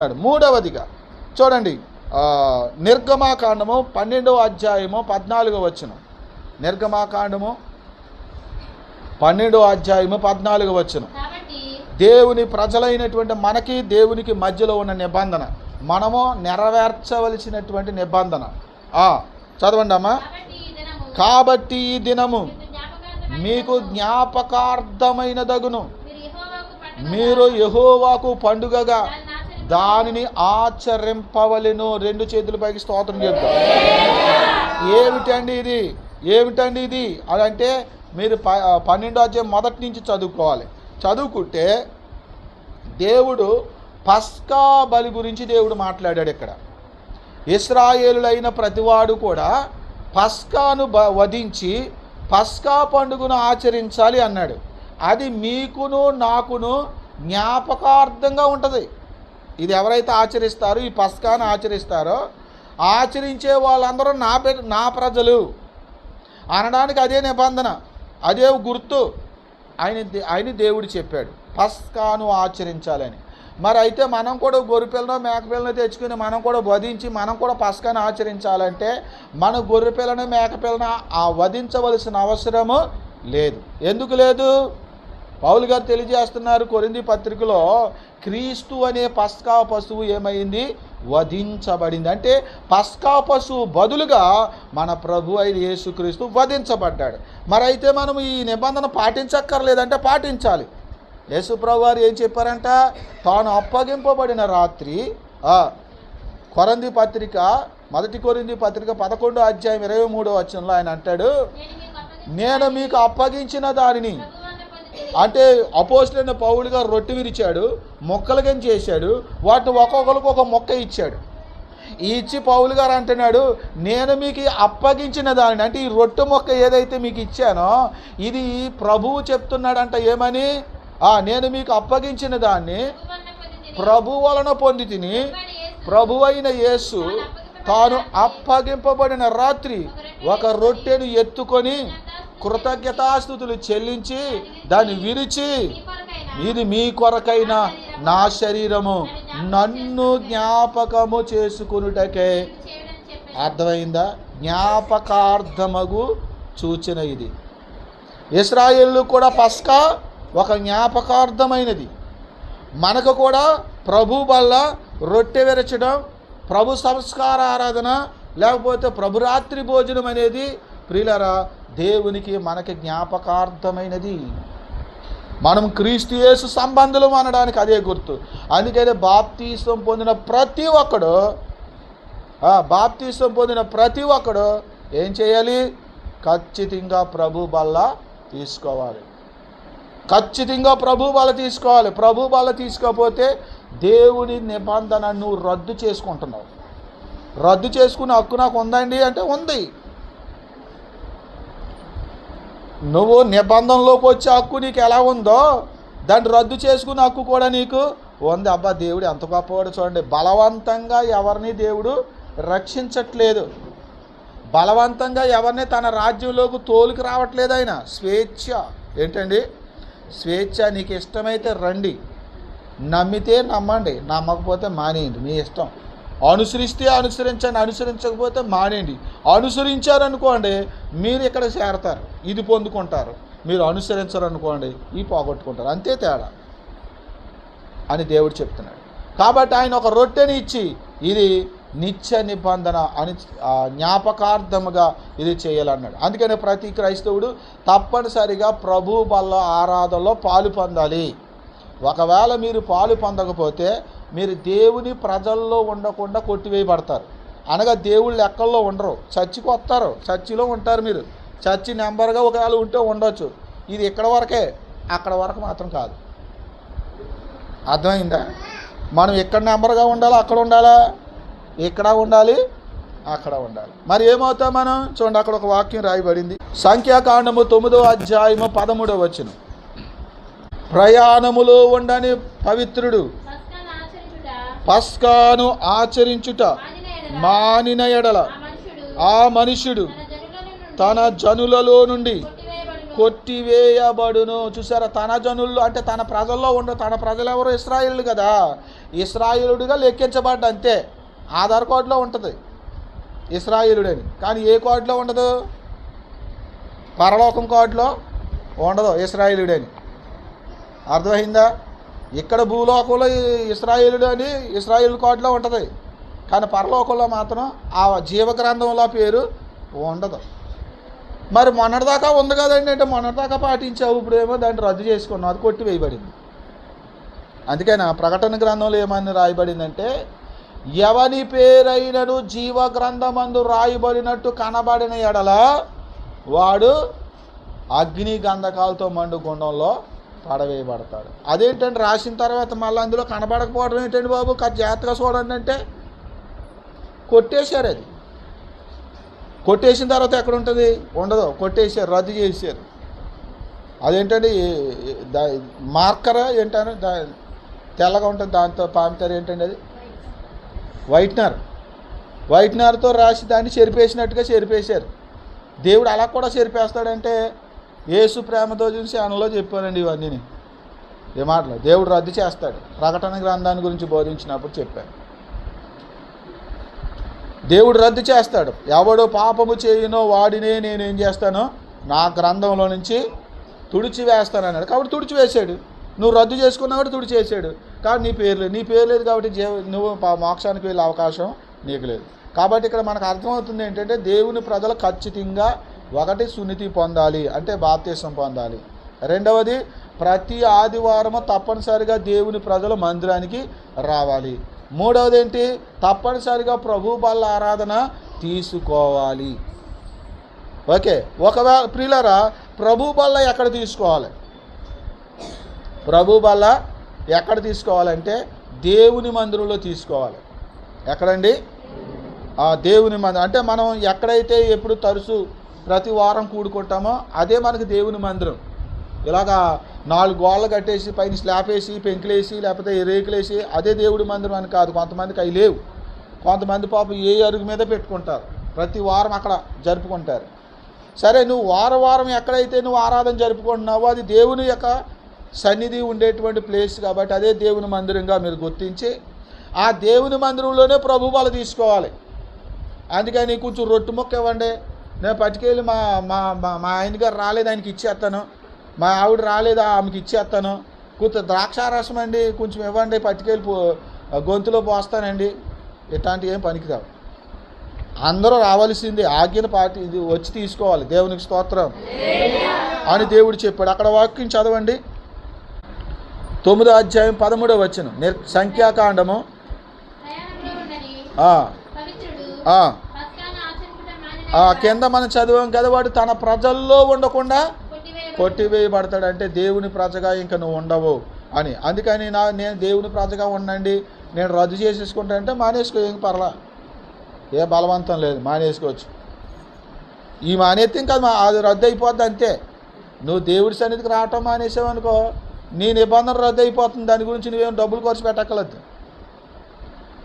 మూడవదిగా చూడండి నిర్గమాకాండము పన్నెండవ అధ్యాయము పద్నాలుగో వచ్చిన నిర్గమాకాండము పన్నెండవ అధ్యాయము పద్నాలుగో వచ్చిన దేవుని ప్రజలైనటువంటి మనకి దేవునికి మధ్యలో ఉన్న నిబంధన. మనము నెరవేర్చవలసినటువంటి నిబంధన. చదవండి అమ్మా. కాబట్టి ఈ దినము మీకు జ్ఞాపకార్థమైన జ్ఞాపకార్థమైనదగును. మీరు యెహోవాకు పండుగగా దానిని ఆచరింపవలను. ఆచరింపవలెను రెండు చేతుల పైకి స్తోత్రం చెప్తాం. ఏమిటండి ఇది? ఏమిటండి ఇది? అదంటే మీరు ప పన్నెండో అధ్యాయం మొదటి నుంచి చదువుకోవాలి. చదువుకుంటే దేవుడు పస్కా బలి గురించి దేవుడు మాట్లాడాడు ఇక్కడ. ఇస్రాయేలులైన ప్రతివాడు కూడా పస్కాను బ వధించి పస్కా పండుగను ఆచరించాలి అన్నాడు. అది మీకును నాకును జ్ఞాపకార్థంగా ఉంటుంది. ఇది ఎవరైతే ఆచరిస్తారో ఈ పస్కాను ఆచరిస్తారో ఆచరించే వాళ్ళందరూ నా నా ప్రజలు. అనడానికి అదే నిబంధన అదే గుర్తు ఆయన ఆయన దేవుడు చెప్పాడు. పస్కాను ఆచరించాలని. మరి అయితే మనం కూడా గొర్రెపిల్లనో మేకపిల్లను తెచ్చుకుని మనం కూడా వధించి మనం కూడా పస్కాను ఆచరించాలంటే మన గొర్రెపిల్లను మేకపిల్లను ఆ వధించవలసిన అవసరము లేదు. ఎందుకు లేదు? పౌలు గారు తెలియజేస్తున్నారు కొరింది పత్రికలో క్రీస్తు అనే పస్కా పశువు ఏమైంది? వధించబడింది. అంటే పస్కా పశువు బదులుగా మన ప్రభు అయిన యేసుక్రీస్తు వధించబడ్డాడు. మరైతే మనం ఈ నిబంధన పాటించక్కర్లేదంటే పాటించాలి. యేసు ప్రభు వారు ఏం చెప్పారంట? తాను అప్పగింపబడిన రాత్రి కొరంది పత్రిక మొదటి కొరింది పత్రిక పదకొండో అధ్యాయం ఇరవై మూడో వచనంలో ఆయన అంటాడు నేను మీకు అప్పగించిన దానిని అంటే అపోజిట్లైన పౌలు గారు రొట్టె విరిచాడు మొక్కలుగా చేశాడు వాటిని ఒక్కొక్కరికి ఒక మొక్క ఇచ్చాడు. ఇచ్చి పౌలు గారు అంటున్నాడు నేను మీకు అప్పగించిన దానిని అంటే ఈ రొట్టె మొక్క ఏదైతే మీకు ఇచ్చానో ఇది ప్రభువు చెప్తున్నాడంట ఏమని? ఆ నేను మీకు అప్పగించిన దాన్ని ప్రభు వలన పొంది తిని ప్రభు అయిన యేసు తాను అప్పగింపబడిన రాత్రి ఒక రొట్టెను ఎత్తుకొని కృతజ్ఞతాస్థుతులు చెల్లించి దాన్ని విరిచి ఇది మీ కొరకైన నా శరీరము. నన్ను జ్ఞాపకము చేసుకునుటకే. అర్థమైందా? జ్ఞాపకార్థమగు సూచన ఇది. ఇస్రాయేళ్ళు కూడా పస్కా ఒక జ్ఞాపకార్థమైనది. మనకు కూడా ప్రభు వల్ల రొట్టె విరచడం ప్రభు సంస్కార ఆరాధన లేకపోతే ప్రభురాత్రి భోజనం అనేది ప్రియులరా దేవునికి మనకి జ్ఞాపకార్థమైనది. మనం క్రీస్తుయేసు సంబంధులు అనడానికి అదే గుర్తు. అందుకనే బాప్తీసం పొందిన ప్రతి ఒక్కడు బాప్తీసం పొందిన ప్రతి ఒక్కడు ఏం చేయాలి? ఖచ్చితంగా ప్రభు బల్ల తీసుకోవాలి. ఖచ్చితంగా ప్రభు బల తీసుకోవాలి. ప్రభు బల తీసుకోకపోతే దేవుని నిబంధన నువ్వు రద్దు చేసుకుంటున్నావు. రద్దు చేసుకునే హక్కు నాకు ఉందండి అంటే ఉంది. నువ్వు నిబంధనలోకి వచ్చే హక్కు నీకు ఎలా ఉందో దాన్ని రద్దు చేసుకునే హక్కు కూడా నీకు ఉంది. అబ్బా దేవుడు ఎంత గొప్పవాడు చూడండి. బలవంతంగా ఎవరిని దేవుడు రక్షించట్లేదు. బలవంతంగా ఎవరిని తన రాజ్యంలోకి తోలుకు రావట్లేదు ఆయన. స్వేచ్ఛ. ఏంటండి? స్వేచ్ఛ నీకు ఇష్టమైతే రండి. నమ్మితే నమ్మండి. నమ్మకపోతే మానేయండి. మీ ఇష్టం. అనుసరిస్తే అనుసరించండి అనుసరించకపోతే మానేయండి. అనుసరించారనుకోండి మీరు ఇక్కడ చేరతారు ఇది పొందుకుంటారు. మీరు అనుసరించరనుకోండి ఈ పోగొట్టుకుంటారు. అంతే తేడా అని దేవుడు చెప్తున్నాడు. కాబట్టి ఆయన ఒక రొట్టెని ఇచ్చి ఇది నిత్య నిబంధన అని జ్ఞాపకార్థముగా ఇది చేయాలన్నాడు. అందుకని ప్రతి క్రైస్తవుడు తప్పనిసరిగా ప్రభు బల్ల ఆరాధనలో పాలు పొందాలి. ఒకవేళ మీరు పాలు పొందకపోతే మీరు దేవుని ప్రజల్లో ఉండకుండా కొట్టివేయబడతారు. అనగా దేవుళ్ళు లెక్కల్లో ఉండరు. చర్చికి వస్తారు. చర్చిలో ఉంటారు మీరు. చర్చి నెంబర్గా ఒకవేళ ఉంటే ఉండొచ్చు. ఇది ఇక్కడ వరకే. అక్కడ వరకు మాత్రం కాదు. అర్థమైందా? మనం ఎక్కడ నెంబర్గా ఉండాలో? అక్కడ ఉండాలా? ఇక్కడ ఉండాలి? అక్కడ ఉండాలి. మరి ఏమవుతాం మనం? చూడండి అక్కడ ఒక వాక్యం రాయబడింది. సంఖ్యాకాండము తొమ్మిదో అధ్యాయము పదమూడవ వచ్చిన ప్రయాణములో ఉండని పవిత్రుడు పస్కాను ఆచరించుట మానిన ఎడల. ఆ మనుషుడు మనుష్యుడు తన జనులలో నుండి కొట్టివేయబడును. చూసారా? తన జనుల్లో అంటే తన ప్రజల్లో ఉండ తన ప్రజలు ఎవరు ఇస్రాయిల్ కదా. ఇస్రాయిలుడిగా లెక్కించబడ్డ అంతే. ఆధార్ కార్డులో ఉంటుంది. ఇస్రాయిలుడని. కానీ ఏ కార్డులో ఉండదు? పరలోకం కార్డులో ఉండదు ఇస్రాయిలుడని. అర్థమైందా? ఇక్కడ భూలోకంలో ఇస్రాయేలుడు అని ఇస్రాయిల్ కార్డులో ఉంటుంది. కానీ పరలోకంలో మాత్రం ఆ జీవగ్రంథంలో పేరు ఉండదు. మరి మొన్నటిదాకా ఉంది కదండి అంటే మొన్నటిదాకా పాటించావు ఇప్పుడు ఏమో దాన్ని రద్దు చేసుకున్నావు. అది కొట్టి వేయబడింది అందుకని ప్రకటన గ్రంథంలో ఏమని రాయబడిందంటే ఎవని పేరైనడు జీవ గ్రంథమందు రాయబడినట్టు కనబడిన ఎడల వాడు అగ్ని గంధకాలతో మండు గుండంలో పడవేయబడతాడు. అదేంటంటే రాసిన తర్వాత మళ్ళీ అందులో కనబడకపోవడం ఏంటండి బాబు? కాస్త జాగ్రత్తగా చూడండి అంటే కొట్టేశారు అది. కొట్టేసిన తర్వాత ఎక్కడ ఉంటుంది ఉండదు. కొట్టేశారు రద్దు చేశారు. అదేంటండి మార్కర్ ఈ- ఏంటని దా తెల్లగా ఉంటుంది. దాంతో పాముతారు ఏంటండి అది? వైట్నర్. వైట్నర్తో రాసి దాన్ని చెరిపేసినట్టుగా చెరిపేశారు. దేవుడు అలా కూడా చెరిపేస్తాడంటే యేసు ప్రేమతో చూసి అనలో చెప్పానండి ఇవన్నీ ఏ మాటలు? దేవుడు రద్దు చేస్తాడు. ప్రకటన గ్రంథాన్ని గురించి బోధించినప్పుడు చెప్పాను. దేవుడు రద్దు చేస్తాడు. ఎవడు పాపము చేయునో వాడినే నేనేం చేస్తానో నా గ్రంథంలో నుంచి తుడిచి వేస్తాను అన్నాడు కాబట్టి తుడిచి వేసాడు నువ్వు రద్దు చేసుకున్నావు తుడిచి వేసాడు కాబట్టి నీ పేరు లేదు. నీ పేరు లేదు కాబట్టి జీవ నువ్వు మోక్షానికి వెళ్ళే అవకాశం నీకు లేదు. కాబట్టి ఇక్కడ మనకు అర్థమవుతుంది ఏంటంటే దేవుని ప్రజలు ఖచ్చితంగా ఒకటి సున్నితి పొందాలి అంటే బాప్తీసం పొందాలి. రెండవది ప్రతి ఆదివారము తప్పనిసరిగా దేవుని ప్రజలు మందిరానికి రావాలి. మూడవది ఏంటి తప్పనిసరిగా ప్రభు బల్ల ఆరాధన తీసుకోవాలి. ఓకే ఒకవేళ ప్రియులరా ప్రభు బల్ల ఎక్కడ తీసుకోవాలి? ప్రభు బల్ల ఎక్కడ తీసుకోవాలంటే దేవుని మందిరంలో తీసుకోవాలి. ఎక్కడండి? దేవుని మందిరం. అంటే మనం ఎక్కడైతే ఎప్పుడు తరచు ప్రతి వారం కూడుకుంటామో అదే మనకి దేవుని మందిరం. ఇలాగా నాలుగు గోళ్ళు కట్టేసి పైన స్లాబ్ వేసి పెంకులేసి లేకపోతే రేకులేసి అదే దేవుడి మందిరం అని కాదు. కొంతమందికి అవి లేవు. కొంతమంది పాపం ఏ అరుగు మీద పెట్టుకుంటారు. ప్రతి వారం అక్కడ జరుపుకుంటారు. సరే నువ్వు వారం వారం ఎక్కడైతే నువ్వు ఆరాధన జరుపుకుంటున్నావో అది దేవుని యొక్క సన్నిధి ఉండేటువంటి ప్లేస్ కాబట్టి అదే దేవుని మందిరంగా మీరు గుర్తించి ఆ దేవుని మందిరంలోనే ప్రభు బల తీసుకోవాలి. అందుకని కొంచెం రొట్టు ముక్క ఇవ్వండి. నేను పట్టుకెళ్ళి మా మా మా మా ఆయన గారు రాలేదు ఆయనకి ఇచ్చేస్తాను. మా ఆవిడ రాలేదు ఆమెకి ఇచ్చేస్తాను. కొంత ద్రాక్షారసం అండి కొంచెం ఇవ్వండి పట్టుకెళ్ళి పో- గొంతులో పోస్తానండి. ఇట్లాంటివి ఏం పనికిరావు. అందరూ రావాల్సింది ఆజ్ఞను పాటి ఇది వచ్చి తీసుకోవాలి. దేవునికి స్తోత్రం. అని దేవుడు చెప్పాడు. అక్కడ వాక్యం చదవండి. తొమ్మిదో అధ్యాయం పదమూడో వచ్చిన నిర్ సంఖ్యాకాండము. ఆ కింద మనం చదివాం కదా వాడు తన ప్రజల్లో ఉండకుండా కొట్టివేయబడతాడు అంటే దేవుని ప్రజగా ఇంక నువ్వు ఉండవు అని. అందుకని నా నేను దేవుని ప్రజగా ఉండండి నేను రద్దు చేసేసుకుంటా అంటే మానేసుకో ఏం పర్లా? ఏ బలవంతం లేదు మానేసుకోవచ్చు. ఈ మానేత్తే ఇంకా అది రద్దు అయిపోద్ది అంతే. నువ్వు దేవుడి సన్నిధికి రావటం మానేసావనుకో నీ నిబంధన రద్దు అయిపోతుంది దాని గురించి నువ్వేం డబ్బులు ఖర్చు పెట్టక్కలేదు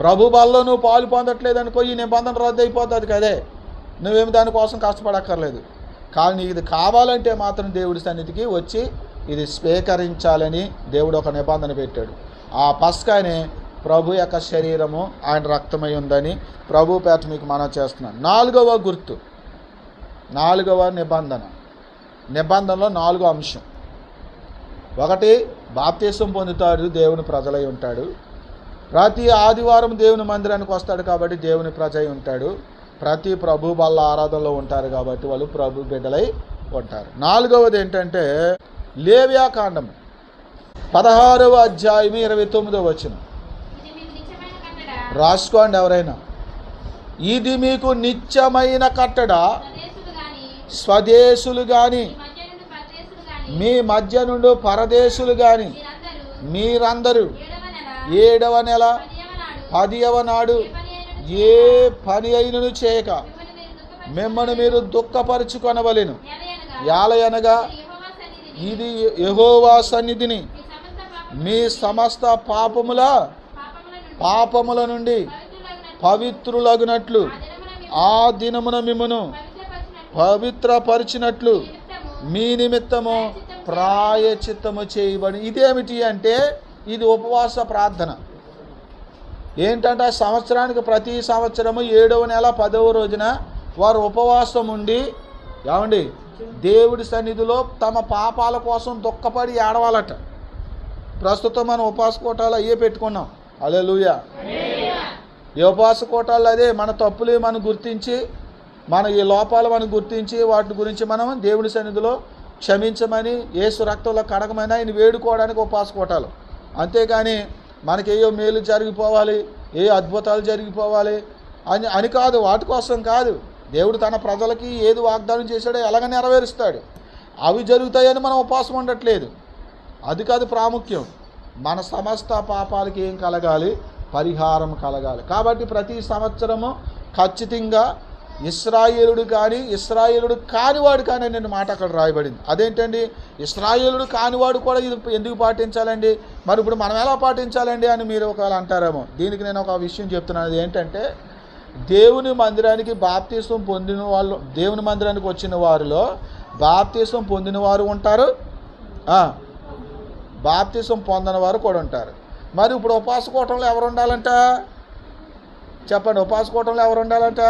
ప్రభు బల్లో నువ్వు పాలు పొందట్లేదు అనుకో ఈ నిబంధన రద్దు అయిపోతుంది కదే. నువ్వేమి దానికోసం కష్టపడక్కర్లేదు. కానీ నీకు ఇది కావాలంటే మాత్రం దేవుడి సన్నిధికి వచ్చి ఇది స్వీకరించాలని దేవుడు ఒక నిబంధన పెట్టాడు. ఆ పస్కానే ప్రభు యొక్క శరీరము ఆయన రక్తమై ఉందని ప్రభు పేట మీకు మనం చేస్తున్నాం. నాలుగవ గుర్తు. నాలుగవ నిబంధన. నిబంధనలో నాలుగో అంశం. ఒకటి బాప్తీసం పొందుతాడు దేవుని ప్రజలై ఉంటాడు. ప్రతి ఆదివారం దేవుని మందిరానికి వస్తాడు కాబట్టి దేవుని ప్రజ అయి ఉంటాడు. ప్రతి ప్రభు వాళ్ళ ఆరాధనలో ఉంటారు కాబట్టి వాళ్ళు ప్రభు బిడ్డలై ఉంటారు. నాలుగవది ఏంటంటే లేవ్యాకాండం పదహారవ అధ్యాయం ఇరవై తొమ్మిదో వచ్చిన రాసుకోండి ఎవరైనా. ఇది మీకు నిత్యమైన కట్టడ? స్వదేశులు కానీ మీ మధ్య నుండి పరదేశులు కానీ మీరందరూ ఏడవ నెల పదియవ నాడు ఏ పని అయినను చేయక మిమ్మల్ని మీరు మిమ్మల్ని యాలయనగా ఇది యహోవా సన్నిధిని. మీ సమస్త పాపముల పాపముల నుండి పవిత్రులగునట్లు ఆ దినమున మిమ్మను పవిత్రపరిచినట్లు మీ నిమిత్తము ప్రాయచిత్తము చేయబడి ఇదేమిటి అంటే ఇది ఉపవాస ప్రార్థన. ఏంటంటే ఆ సంవత్సరానికి ప్రతి సంవత్సరము ఏడవ నెల పదవ రోజున వారు ఉపవాసం ఉండి ఏమండి? దేవుడి సన్నిధిలో తమ పాపాల కోసం దుఃఖపడి ఏడవాలట. ప్రస్తుతం మనం ఉపవాస కోటాలు అయ్యే పెట్టుకున్నాం. అలే లూయ ఈ ఉపవాస కోటాలు అదే మన తప్పులు మనం గుర్తించి మన ఈ లోపాలు మనం గుర్తించి వాటి గురించి మనం దేవుడి సన్నిధిలో క్షమించమని ఏసు రక్తంలో కడగమని ఆయన వేడుకోవడానికి ఉపవాస కోటాలు. అంతేగాని మనకేయో మేలు జరిగిపోవాలి ఏ అద్భుతాలు జరిగిపోవాలి అని అని కాదు వాటి కోసం కాదు. దేవుడు తన ప్రజలకి ఏది వాగ్దానం చేశాడో ఎలాగ నెరవేరుస్తాడు? అవి జరుగుతాయని మనం ఉపవాసం ఉండట్లేదు. అది కాదు ప్రాముఖ్యం. మన సమస్త పాపాలకి ఏం కలగాలి? పరిహారం కలగాలి. కాబట్టి ప్రతి సంవత్సరము ఖచ్చితంగా ఇస్రాయేలుడు కానీ ఇస్రాయేలుడు కానివాడు కానీ నేను మాట అక్కడ రాయబడింది. అదేంటండి? ఇస్రాయేలుడు కానివాడు కూడా ఇది ఎందుకు పాటించాలండి? మరి ఇప్పుడు మనం ఎలా పాటించాలండి అని మీరు ఒకవేళ అంటారేమో. దీనికి నేను ఒక విషయం చెప్తున్నాను. అది ఏంటంటే దేవుని మందిరానికి బాప్తీసం పొందిన వాళ్ళు దేవుని మందిరానికి వచ్చిన వారిలో బాప్తీసం పొందిన వారు ఉంటారు. బాప్తీసం పొందని వారు కూడా ఉంటారు. మరి ఇప్పుడు ఉపాస కూటంలో ఎవరు ఉండాలంట? చెప్పండి ఉపాస కూటంలో ఎవరు ఉండాలంట?